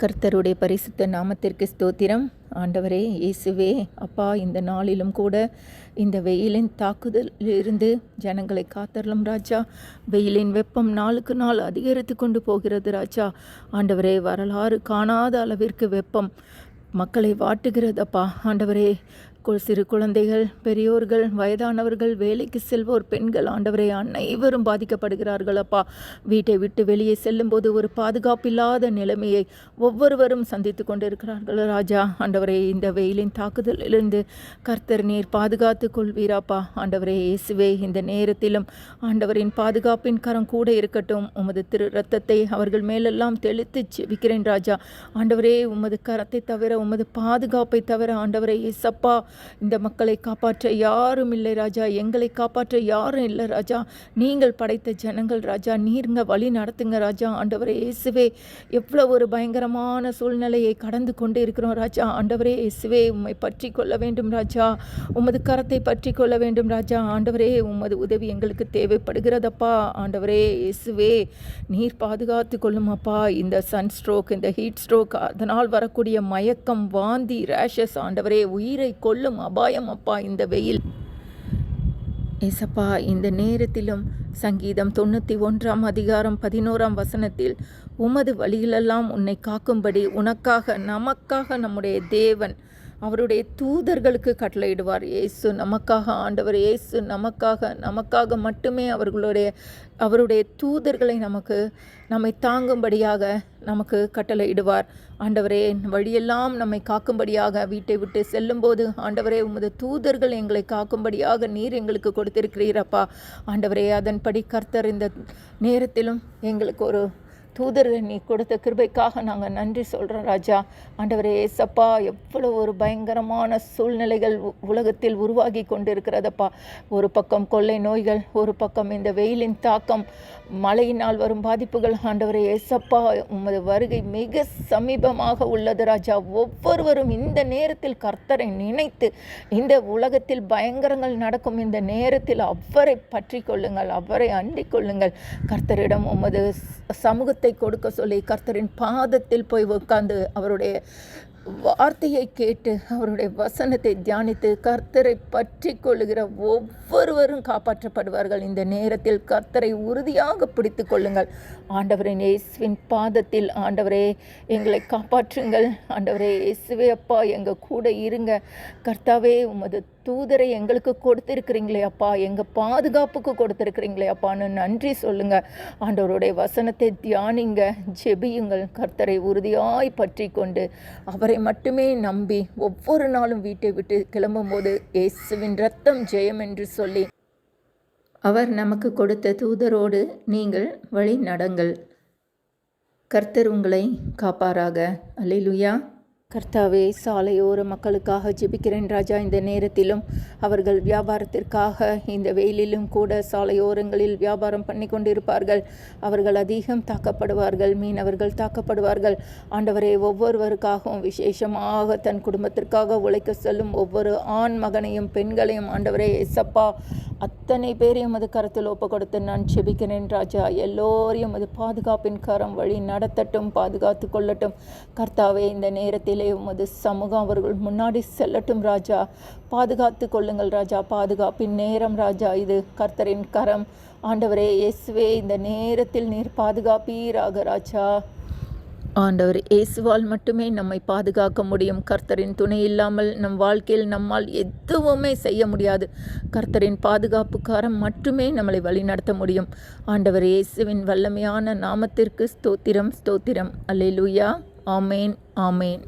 கர்த்தருடைய பரிசுத்த நாமத்திற்கு ஸ்தோத்திரம். ஆண்டவரே இயேசுவே அப்பா இந்த நாளிலும் கூட இந்த வெயிலின் தாக்குதலிலிருந்து ஜனங்களை காத்தரலும் ராஜா. வெயிலின் வெப்பம் நாளுக்கு நாள் அதிகரித்து கொண்டு போகிறது ராஜா. ஆண்டவரே வரலாறு காணாத அளவிற்கு வெப்பம். மக்களை வாட்டுகிறதப்பா ஆண்டவரே சிறு குழந்தைகள் பெரியோர்கள் வயதானவர்கள் வேலைக்கு செல்வோர் பெண்கள் ஆண்டவரே அனைவரும் பாதிக்கப்படுகிறார்கள் அப்பா. வீட்டை விட்டு வெளியே செல்லும்போது ஒரு பாதுகாப்பில்லாத நிலைமையை ஒவ்வொருவரும் சந்தித்து கொண்டிருக்கிறார்கள். ராஜா ஆண்டவரே இந்த வெயிலின் தாக்குதலிலிருந்து கர்த்தர் நீர் பாதுகாத்து கொள்வீராப்பா ஆண்டவரே இயேசுவே இந்த நேரத்திலும் ஆண்டவரின் பாதுகாப்பின் கரம் கூட இருக்கட்டும். உமது திரு ரத்தத்தை அவர்கள் மேலெல்லாம் தெளித்து ஜெபிக்கிறேன் ராஜா. ஆண்டவரே உமது கரத்தை தவிர உமது பாதுகாப்பை தவிர ஆண்டவரே இயேசப்பா இந்த மக்களை காப்பாற்ற யாரும் இல்லை ராஜா எங்களை காப்பாற்ற யாரும் இல்லை ராஜா. நீங்கள் படைத்த ஜனங்கள் ராஜா நீருங்க வழி நடத்துங்க ராஜா. ஆண்டவரே இயேசுவே எவ்வளோ ஒரு பயங்கரமான சூழ்நிலையை கடந்து கொண்டு இருக்கிறோம் ராஜா. ஆண்டவரே இயேசுவே உம்மை பற்றி கொள்ள வேண்டும் ராஜா. உமது கரத்தை பற்றி கொள்ள வேண்டும் ராஜா. ஆண்டவரே உமது உதவி எங்களுக்கு தேவைப்படுகிறதப்பா. ஆண்டவரே இயேசுவே நீர் பாதுகாத்து கொள்ளுமாப்பா. இந்த சன் ஸ்ட்ரோக் இந்த ஹீட் ஸ்ட்ரோக் அதனால் வரக்கூடிய மயக்கம் வாந்தி ரேஷஸ் ஆண்டவரே உயிரை கொல்லும் அபாயம் அப்பா இந்த வெயில். ஏசப்பா இந்த நேரத்திலும் சங்கீதம் தொண்ணூற்றி ஒன்றாம் அதிகாரம் பதினோராம் வசனத்தில் உமது வழியிலெல்லாம் உன்னை காக்கும்படி உனக்காக நமக்காக நம்முடைய தேவன் அவருடைய தூதர்களுக்கு கட்டளையிடுவார். இயேசு நமக்காக ஆண்டவர் இயேசு நமக்காக நமக்காக மட்டுமே அவர்களுடைய அவருடைய தூதர்களை நமக்கு நம்மை தாங்கும்படியாக நமக்கு கட்டளையிடுவார். ஆண்டவரே வழியெல்லாம் நம்மை காக்கும்படியாக வீட்டை விட்டு செல்லும்போது ஆண்டவரே உமது தூதர்கள் எங்களை காக்கும்படியாக நீர் எங்களுக்கு கொடுத்திருக்கிறீரப்பா ஆண்டவரே அதன்படி கர்த்தர் இந்த நேரத்திலும் எங்களுக்கு ஒரு தூதர்கள் நீ கொடுத்த கிருபைக்காக நாங்கள் நன்றி சொல்கிறோம் ராஜா. ஆண்டவரே ஏசப்பா எவ்வளோ ஒரு பயங்கரமான சூழ்நிலைகள் உ- உலகத்தில் உருவாகி கொண்டிருக்கிறதப்பா. ஒரு பக்கம் கொள்ளை நோய்கள் ஒரு பக்கம் இந்த வெயிலின் தாக்கம். மழையினால் வரும் பாதிப்புகள் ஆண்டவரே ஏசப்பா உமது வருகை மிக சமீபமாக உள்ளது ராஜா. ஒவ்வொருவரும் இந்த நேரத்தில் கர்த்தரை நினைத்து இந்த உலகத்தில் பயங்கரங்கள் நடக்கும் இந்த நேரத்தில் அவரை பற்றி கொள்ளுங்கள் அவரை அண்டிக் கொள்ளுங்கள். கர்த்தரிடம் உமது சமூகத்தை கொடுக்க சொல்லி கர்த்தரின் பாதத்தில் போய் உட்கார்ந்து அவருடைய வார்த்தையை கேட்டு அவருடைய வசனத்தை தியானித்து கர்த்தரை பற்றி கொள்ளுகிற ஒவ்வொருவரும் காப்பாற்றப்படுவார்கள். இந்த நேரத்தில் கர்த்தரை உறுதியாக பிடித்து கொள்ளுங்கள். ஆண்டவரின் இயேசுவின் பாதத்தில் ஆண்டவரே எங்களை காப்பாற்றுங்கள். ஆண்டவரே இயேசுவே அப்பா எங்கள் கூட இருங்க. கர்த்தாவே உமது தூதரை எங்களுக்கு கொடுத்திருக்கிறீங்களே அப்பா எங்கள் பாதுகாப்புக்கு கொடுத்திருக்கிறீங்களே அப்பான்னு நன்றி சொல்லுங்க. ஆண்டவருடைய வசனத்தை தியானிங்க. ஜெபியுங்கள். கர்த்தரை உறுதியாய் பற்றி கொண்டு அவரை மட்டுமே நம்பி ஒவ்வொரு நாளும் வீட்டை விட்டு கிளம்பும்போது இயேசுவின் ரத்தம் ஜெயம் என்று சொல்லி அவர் நமக்கு கொடுத்த தூதரோடு நீங்கள் வழி நடங்கள் கர்த்தர் உங்களை காப்பாராக. அல்லேலூயா. கர்த்தாவே சாலையோர மக்களுக்காக ஜெபிக்கிறேன் ராஜா. இந்த நேரத்திலும் அவர்கள் வியாபாரத்திற்காக இந்த வெயிலிலும் கூட சாலையோரங்களில் வியாபாரம் பண்ணி கொண்டிருப்பார்கள். அவர்கள் அதிகம் தாக்கப்படுவார்கள் மீனவர்கள் தாக்கப்படுவார்கள். ஆண்டவரே ஒவ்வொருவருக்காகவும் விசேஷமாக தன் குடும்பத்திற்காக உழைக்க செல்லும் ஒவ்வொரு ஆண் மகனையும் பெண்களையும் ஆண்டவரே எசப்பா அத்தனை பேரையும் அது கரத்தில் ஒப்பு கொடுத்து நான் செபிக்கிறேன் ராஜா. எல்லோரையும் அது பாதுகாப்பின் கரம் வழி நடத்தட்டும் பாதுகாத்து கொள்ளட்டும். கர்த்தாவே இந்த நேரத்திலே உமது சமூகம் அவர்கள் முன்னாடி செல்லட்டும் ராஜா. பாதுகாத்து கொள்ளுங்கள் ராஜா பாதுகாப்பின் நேரம் ராஜா. இது கர்த்தரின் கரம். ஆண்டவரே இயேசுவே இந்த நேரத்தில் நீர் பாதுகாப்பீராக ராஜா. ஆண்டவர் இயேசுவால் மட்டுமே நம்மை பாதுகாக்க முடியும். கர்த்தரின் துணை இல்லாமல் நம் வாழ்க்கையில் நம்மால் எதுவுமே செய்ய முடியாது. கர்த்தரின் பாதுகாப்புக்காரம் மட்டுமே நம்மளை வழிநடத்த முடியும். ஆண்டவர் இயேசுவின் வல்லமையான நாமத்திற்கு ஸ்தோத்திரம் ஸ்தோத்திரம். அல்லேலூயா. ஆமேன் ஆமேன்.